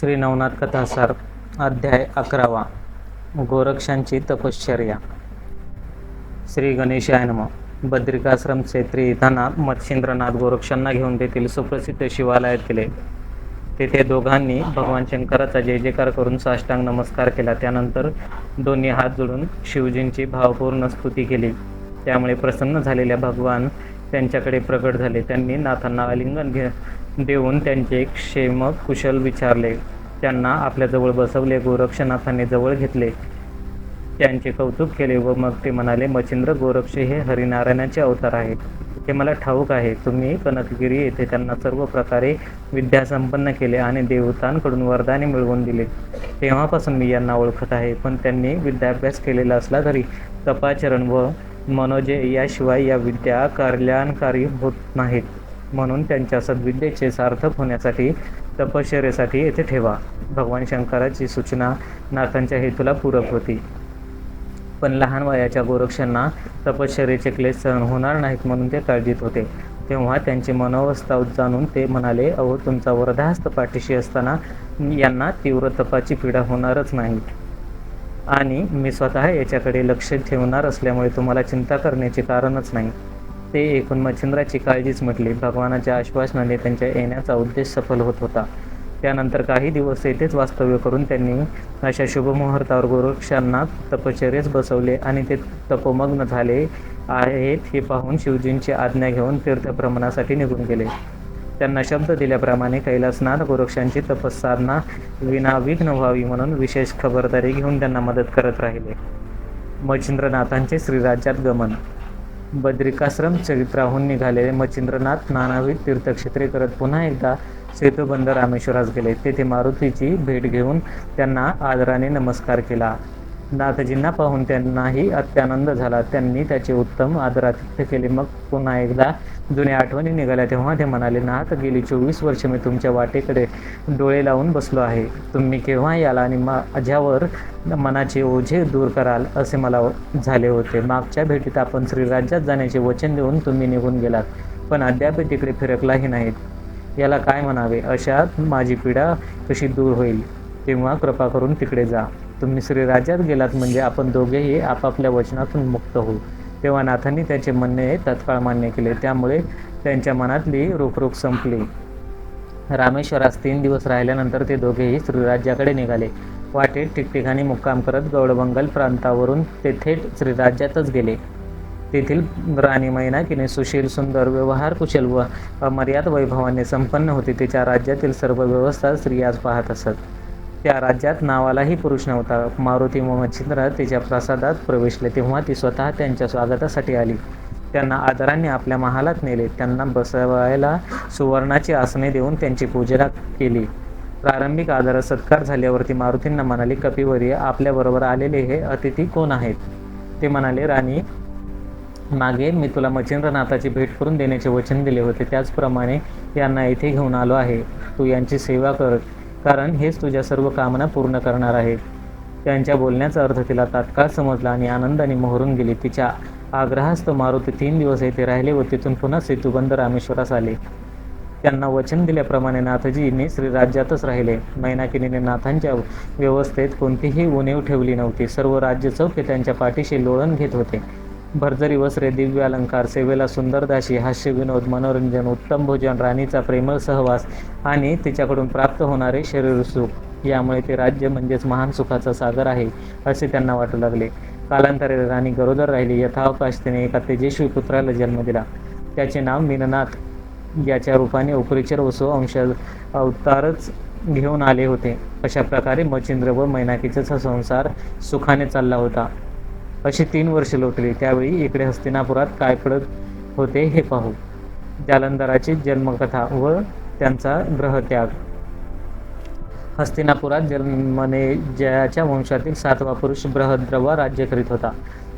श्री नवनाथ कथासार अध्याय अकरावा गोरक्षांची तपश्चर्या. श्री गणेशाय नम. बद्रिकाश्रम क्षेत्री येताना मच्छिंद्रनाथ गोरक्षांना घेऊन तेथील सुप्रसिद्ध शिवालयात गेले. तेथे दोघांनी भगवान शंकराचा जय जयकार करून साष्टांग नमस्कार केला. त्यानंतर दोन्ही हात जोडून शिवजींची भावपूर्ण स्तुती केली. त्यामुळे प्रसन्न झालेल्या भगवान त्यांच्याकडे प्रकट झाले. त्यांनी नाथांना आलिंगन घे देऊन त्यांचे क्षेम कुशल विचारले. त्यांना आपल्याजवळ बसवले गोरक्षनाथाने जवळ घेतले. त्यांचे कौतुक केले व मग ते म्हणाले मच्छिंद्र गोरक्ष हे हरिनारायणाचे अवतार आहेत. हे मला ठाऊक आहे. तुम्ही कनकगिरी येथे त्यांना सर्व प्रकारे विद्या संपन्न केले आणि देवतांकडून वरदाने मिळवून दिले. तेव्हापासून मी यांना ओळखत आहे. पण त्यांनी विद्याभ्यास केलेला असला तरी तपाचरण व मनोजे याशिवाय या विद्या कल्याणकारी होत नाहीत. म्हणून त्यांच्या सद्विद्येचे सार्थक होण्यासाठी तपश्चर्येसाठी येथे ठेवा. भगवान शंकराची सूचना नाथांच्या हेतूला पूरक होती. पण लहान वयाच्या गोरक्षांना तपश्चर्येचे क्लेश सहन होणार नाहीत म्हणून ते काळजीत होते. तेव्हा त्यांची मनोवस्था जाणून ते म्हणाले अहो तुमचा वरदाहस्त पाठीशी असताना यांना तीव्र तपाची पीडा होणारच नाही. आणि मी स्वतः याच्याकडे लक्ष ठेवणार असल्यामुळे तुम्हाला चिंता करण्याचे कारणच नाही. ते एकूण मच्छिंद्राची काळजीच म्हटली. भगवानाच्या आश्वासनाने त्यांच्या येण्याचा उद्देश सफल होत होता. त्यानंतर काही दिवस येथेच वास्तव्य करून त्यांनी अशा शुभमुहूर्तावर गोरक्षांना तपश्चर्येस बसवले आणि ते तपोमग्न झाले आहेत हे पाहून शिवजींची आज्ञा घेऊन तीर्थभ्रमणासाठी निघून गेले. त्यांना शब्द दिल्याप्रमाणे कैलासनाथ गोरक्षांची तपस्साधना विनाविघ्न व्हावी म्हणून विशेष खबरदारी घेऊन त्यांना मदत करत राहिले. मच्छिंद्रनाथांचे श्रीराज्यात गमन. बद्रिकाश्रम चरित्राहून निघालेले मच्छिंद्रनाथ नानाविध तीर्थक्षेत्रे करत पुन्हा एकदा सेतुबंद रामेश्वरास गेले. तेथे मारुतीची भेट घेऊन त्यांना आदराने नमस्कार केला. नाथजींना पाहून त्यांनाही अत्यानंद झाला. त्यांनी त्याचे उत्तम आदरातिथ्य केले. मग पुन्हा एकदा जुन्या आठवणी निघाल्या तेव्हा ते म्हणाले नाथ गेली चोवीस वर्ष मी तुमच्या वाटेकडे डोळे लावून बसलो आहे. तुम्ही केव्हा याल आणि माझ्यावर मनाचे ओझे दूर कराल असे मला झाले होते. मागच्या भेटीत आपण श्रीराज्यात जाण्याचे वचन देऊन तुम्ही निघून गेलात पण अद्याप तिकडे फिरकलाही नाहीत. याला काय म्हणावे? अशात माझी पीडा कशी दूर होईल? तेव्हा कृपा करून तिकडे जा. तुम्ही श्रीराज्यात गेलात म्हणजे आपण दोघेही आपापल्या वचनातून मुक्त होऊ. तेव्हा नाथांनी त्याचे म्हणणे तत्काळ मान्य केले. त्यामुळे त्यांच्या मनातली रोखरोख संपली. रामेश्वरास तीन दिवस राहिल्यानंतर ते दोघेही श्रीराज्याकडे निघाले. वाटेत ठिकठिकाणी मुक्काम करत गौडबंगल प्रांतावरून ते थेट श्रीराज्यातच गेले. तेथील राणी मैनाकीने सुशील सुंदर व्यवहार कुशल व अमर्याद वैभवाने संपन्न होते. तिच्या राज्यातील सर्व व्यवस्था स्त्रियाज पाहत असत. त्या राज्यात नावालाही पुरुष नव्हता. मारुती व मच्छिंद्र तिच्या प्रसादात प्रवेशले तेव्हा ती स्वतः त्यांच्या स्वागतासाठी आली. त्यांना आदराने आपल्या महालात नेले. त्यांना बसवायला सुवर्णाची आसने देऊन त्यांची पूजा केली. प्रारंभिक आदर सत्कार झाल्यावरती मारुतींना म्हणाले कपिवर्य आपल्याबरोबर आलेले हे अतिथी कोण आहेत? ते म्हणाले राणी मागे मी तुला मच्छिंद्रनाथाची भेट करून देण्याचे वचन दिले होते. त्याचप्रमाणे यांना इथे घेऊन आलो आहे. तू यांची सेवा कर. कारण हेच तुझ्या सर्व कामना पूर्ण करणार आहेत त्यांच्या बोलण्याचा अर्थ तिला तात्काळ समजला आणि आनंदाने मोहरून गेली. तिच्या आग्रहास्त मारुती तीन दिवस येथे राहिले व तिथून पुन्हा सेतुबंद रामेश्वरास आले. त्यांना वचन दिल्याप्रमाणे नाथजींनी श्रीराज्यातच राहिले. मैनाकिनीने नाथांच्या व्यवस्थेत कोणतीही उणीव ठेवली नव्हती. सर्व राज्य चौके त्यांच्या पाठीशी लोळण घेत होते. भरजरी वस्त्रे दिव्य अलंकार सेवेला सुंदर दाशी हास्य विनोद मनोरंजन उत्तम भोजन राणीचा प्रेमळ सहवास आणि तिच्याकडून प्राप्त होणारे शरीर सुख. यामुळे ते राज्य म्हणजेच महान सुखाचा सागर आहे असे त्यांना वाटू लागले. कालांतरे राणी गरोदर राहिली. यथावकाश तिने एका तेजस्वी पुत्राला जन्म दिला. त्याचे नाव मीननाथ. याच्या रूपाने उपरिचर वसो अंश अवतारच घेऊन आले होते. अशा प्रकारे मच्छिंद्र व मैनाकीचा संसार सुखाने चालला होता. अशी तीन वर्षे लोटली. त्यावेळी इकडे हस्तिनापुरात काय पडत होते हे पाहू. जालंधराची जन्मकथा व त्यांचा ग्रहत्याग. हस्तिनापुरात जन्मने जयाच्या वंशातील सातवा पुरुष बृहद्रवा राज्य करीत होता.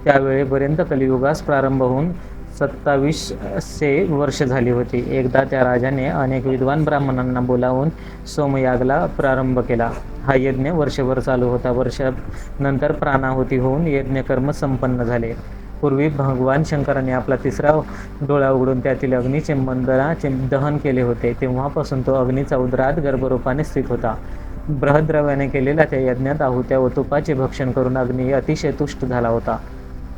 त्यावेळेपर्यंत कलियुगास प्रारंभ होऊन सत्तावीसशे वर्ष झाली होती. एकदा त्या राजाने अनेक विद्वान ब्राह्मणांना बोलावून सोमयागला प्रारंभ केला. हा यज्ञ वर्षभर चालू होता. वर्षानंतर प्राणाहुती होऊन यज्ञकर्म संपन्न झाले. पूर्वी भगवान शंकराने आपला तिसरा डोळा उघडून त्यातील अग्नीचे मंदराचे दहन केले होते. तेव्हापासून तो अग्नीचा उदरात गर्भरूपाने स्थित होता. बृहद्रव्याने केलेल्या त्या यज्ञात आहुत्या व तुपाचे भक्षण करून अग्नी अतिशय तुष्ट झाला होता.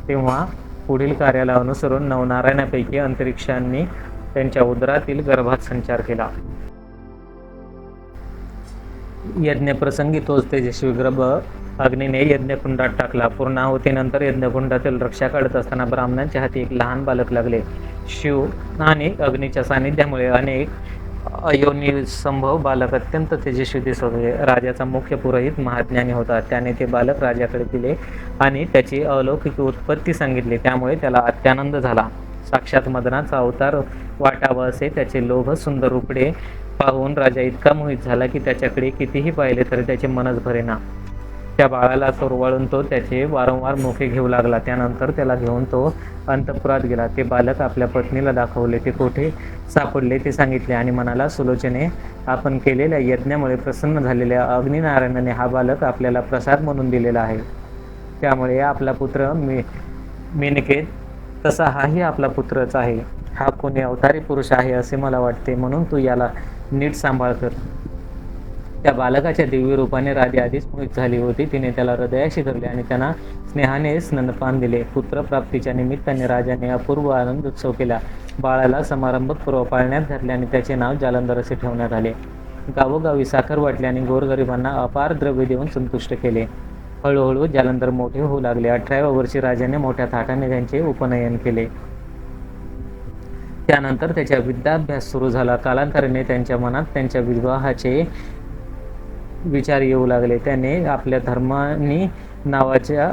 तेव्हा पुढील कार्याला अनुसरून नवनारायणापैकी अंतरिक्षांनी त्यांच्या उदरातील गर्भात संचार केला. यज्ञप्रसंगी तोच तेजस्वी ग्रभ अग्नीने यज्ञकुंडात टाकला. पूर्णाहुतीनंतर यज्ञकुंडातील रक्षा काढत असताना ब्राह्मणांच्या हाती एक लहान बालक लागले. शिव आणि अग्नीच्या सानिध्यामुळे अनेक अयोनिसंभव बालक अत्यंत तेजस्वी दिसत होते. राजाचा मुख्य पुरोहित महाज्ञानी होता. त्याने ते बालक राजाकडे दिले आणि त्याची अलौकिक उत्पत्ती सांगितली. त्यामुळे त्याला अत्यानंद झाला. साक्षात मदनाचा अवतार वाटावा असे त्याचे लोभ सुंदर उकडे पाहून राजा इतका मोहित झाला की त्याच्याकडे कितीही पाहिले तरी त्याचे मनच भरेना. त्या बाळाला चोरवाळून तो त्याचे वारंवार मोके घेऊ लागला. त्यानंतर त्याला घेऊन तो अंतपुरात गेला. ते बालक आपल्या पत्नीला दाखवले. ते कोठे सापडले ते सांगितले आणि म्हणाला सुलोचने आपण केलेल्या यज्ञामुळे प्रसन्न झालेल्या अग्निनारायणाने हा बालक आपल्याला प्रसाद म्हणून दिलेला आहे. त्यामुळे आपला पुत्र मे मेनकेत तसा हाही आपला पुत्रच आहे. हा कोणी अवतारी पुरुष आहे असे मला वाटते. म्हणून तू याला नीट सांभाळ कर. त्या बालकाच्या दिव्य रूपाने राधे आधीच मोहित झाली होती. तिने त्याला हृदयाशी धरले आणि त्यांना स्नेहाने स्ननपान दिले. पुत्रप्राप्तीच्या निमित्ताने राजाने अपूर्व आनंद उत्सव केला. बाळाला समारंभपूर्व पाळण्यात घातले आणि त्याचे नाव जालंधर असे ठेवण्यात आले. गावोगावी साखर वाटली आणि गोरगरिबांना अपार द्रव्य देऊन संतुष्ट केले. हळूहळू जालंधर मोठे होऊ लागले. अठराव्या वर्षी राजाने मोठ्या थाटाने त्यांचे उपनयन केले. त्यानंतर त्याच्या विद्याभ्यास सुरू झाला. कालांतराने त्यांच्या मनात त्यांच्या विवाहाचे विचार येऊ लागले. त्याने आपल्या धर्मानी नावाच्या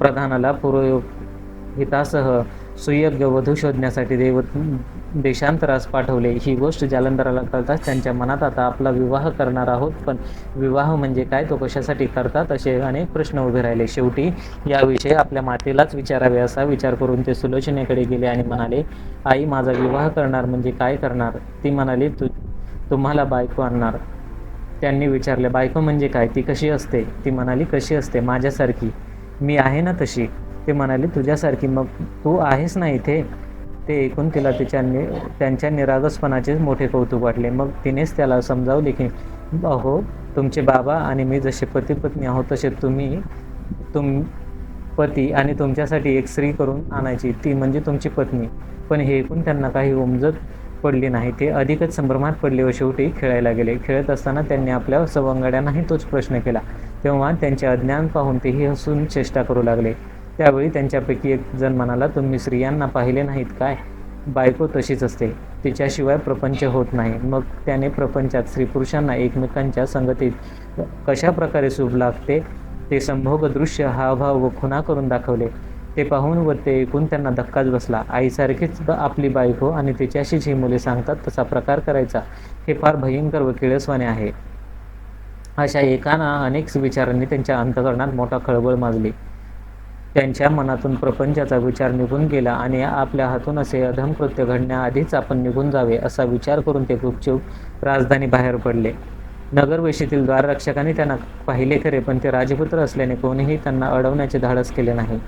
प्रधानाला पुरोहितासह सुयोग्य वधू शोधण्यासाठी देव देशांतरास पाठवले. ही गोष्ट जालंधराला कळताच त्यांच्या मनात आता आपला विवाह करणार आहोत. पण विवाह म्हणजे काय? तो कशासाठी करतात? असे अनेक प्रश्न उभे राहिले. शेवटी याविषयी आपल्या मातेलाच विचारावे असा विचार करून ते सुलोचनेकडे गेले आणि म्हणाले आई माझा विवाह करणार म्हणजे काय करणार? ती म्हणाली तू तुम्हाला बायको आणणार. त्यांनी विचारले बायको म्हणजे काय? ती कशी असते? ती म्हणाली कशी असते? माझ्यासारखी. मी आहे ना तशी. ते म्हणाले तुझ्यासारखी. मग तू आहेस ना इथे? ते ऐकून तिला तिच्या नि त्यांच्या निरागसपणाचे मोठे कौतुक वाटले. मग तिनेच त्याला समजावले की अहो तुमचे बाबा आणि मी जसे पती पत्नी आहोत तसे तुम्ही तुम पती आणि तुमच्यासाठी एक स्त्री करून आणायची. ती म्हणजे तुमची पत्नी. पण हे ऐकून त्यांना काही उमजत पडली नाही. ते अधिकच संभ्रमात पडले व शेवटी खेळायला गेले. खेळत असताना त्यांनी आपल्या सवंगड्यांनाही तोच प्रश्न केला. तेव्हा त्यांचे अज्ञान पाहून तेही हसून चेष्टा करू लागले. त्यावेळी त्यांच्यापैकी एक जण म्हणाला तुम्ही स्त्रियांना पाहिले नाहीत काय? बायको तशीच असते. तिच्याशिवाय प्रपंच होत नाही. मग त्याने प्रपंचात स्त्री पुरुषांना एकमेकांच्या संगतीत कशा प्रकारे शुभ लागते ते संभोग दृश्य हावभाव व खुना करून दाखवले. ते पाहून व ते ऐकून त्यांना धक्काच बसला. आईसारखीच आपली बायको आणि तिच्याशीच ही मुले सांगतात तसा प्रकार करायचा. हे फार भयंकर व किळसवाने आहे. अशा एकाना अनेक विचारांनी त्यांच्या अंतकरणात मोठा खळबळ माजली. त्यांच्या मनातून प्रपंचाचा विचार निघून गेला आणि आपल्या हातून असे अधमकृत्य घडण्याआधीच आपण निघून जावे असा विचार करून ते गुपचूप राजधानी बाहेर पडले. नगरवेशीतील द्वाररक्षकांनी त्यांना पाहिले खरे पण ते राजपुत्र असल्याने कोणीही त्यांना अडवण्याचे धाडस केले नाही.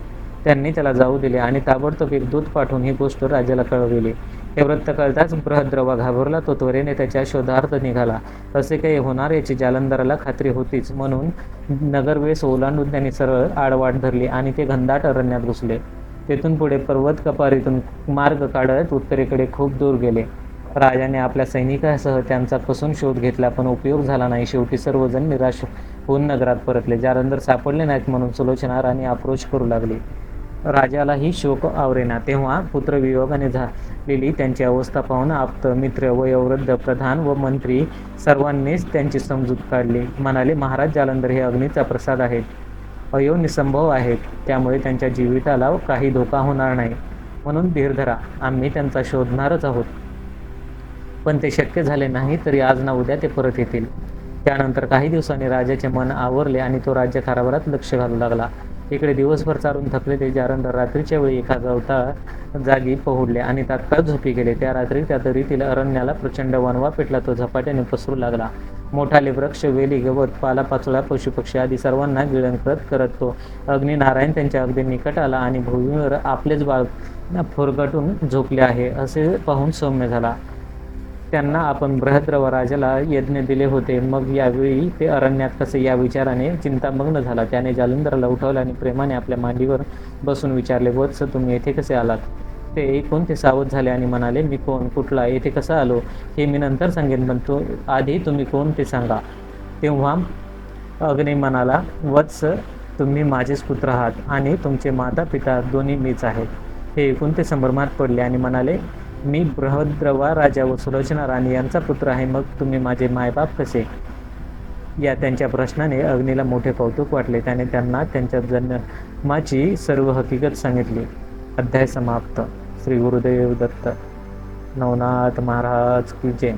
त्यांनी त्याला जाऊ दिले आणि ताबडतोब एक दूत पाठवून ही गोष्ट राजाला कळविली. हे वृत्त कळताच बृहद्रवा घाबरला तो त्वरेने त्याच्या शोधार्थ निघाला. असे काही होणार याची जालंधराला खात्री होतीच. म्हणून नगरवेस ओलांडून त्यांनी सरळ आडवाट धरली आणि ते घनदाट अरण्यात घुसले. तेथून पुढे पर्वत कपारीतून मार्ग काढत उत्तरेकडे खूप दूर गेले. राजाने आपल्या सैनिकासह त्यांचा कसून शोध घेतला पण उपयोग झाला नाही. शेवटी सर्वजण निराश होऊन नगरात परतले. जालंधर सापडले नाहीत म्हणून सुलोचना राणी अप्रोच करू लागली. राजालाही शोक आवरेना. तेव्हा पुत्रवियोगाने झालेली त्यांची अवस्था पाहून आप्त मित्र वयोवृद्ध प्रधान व मंत्री सर्वांनीच त्यांची समजूत काढली. म्हणाले महाराज जालंधर हे अग्नीचा प्रसाद आहेत. अयोनिसंभव आहेत. त्यामुळे त्यांच्या जीविताला काही धोका होणार नाही. म्हणून धीर धरा. आम्ही त्यांचा शोधणारच आहोत. पण ते शक्य झाले नाही तरी आज ना उद्या ते परत येतील. त्यानंतर काही दिवसांनी राजाचे मन आवरले आणि तो राज्यकारभारात लक्ष घालू लागला. इकडे दिवसभर चालून थकलेले जारंदर रात्रीच्या वेळी एका गवता जागी पहुडले आणि तात्काळ झोपी गेले. त्या रात्री त्या दरीतील अरण्याला प्रचंड वनवा पेटला. तो झपाट्याने पसरू लागला. मोठाले वृक्ष वेली गवत पालापाचोळा पशुपक्षी आदी सर्वांना गिळंकृत करत तो अग्निनारायण त्यांच्या अगदी निकट आला आणि भूमीवर आपलेच बाळ फोरगटून झोपले आहे असे पाहून सौम्य झाला. त्यांना आपण बृहद्रवराजाला यज्ञ दिले होते. मग यावेळी ते अरण्यात कसे? या विचाराने चिंतामग्न झाला. त्याने जालंधराला उठवलं आणि प्रेमाने आपल्या मांडीवर बसून विचारले वत्स तुम्ही येथे कसे आलात? ते ऐकून ते सावध झाले आणि म्हणाले मी कोण? कुठला? येथे कसा आलो? हे मी नंतर सांगेन पण तो आधी तुम्ही कोण ते सांगा. तेव्हा अग्ने म्हणाला वत्स तुम्ही माझेच पुत्र आहात आणि तुमचे माता पिता दोन्ही मीच आहेत. हे ऐकून ते संभ्रमात पडले आणि म्हणाले मी बृहद्रवा राजा व सुलोचना राणी यांचा पुत्र आहे. मग तुम्ही माझे मायबाप कसे? या त्यांच्या प्रश्नाने अग्नीला मोठे कौतुक वाटले. त्याने त्यांना त्यांच्या जन्माची सर्व हकीकत सांगितली. अध्याय समाप्त. श्री गुरुदेव दत्त. नवनाथ महाराज की जय.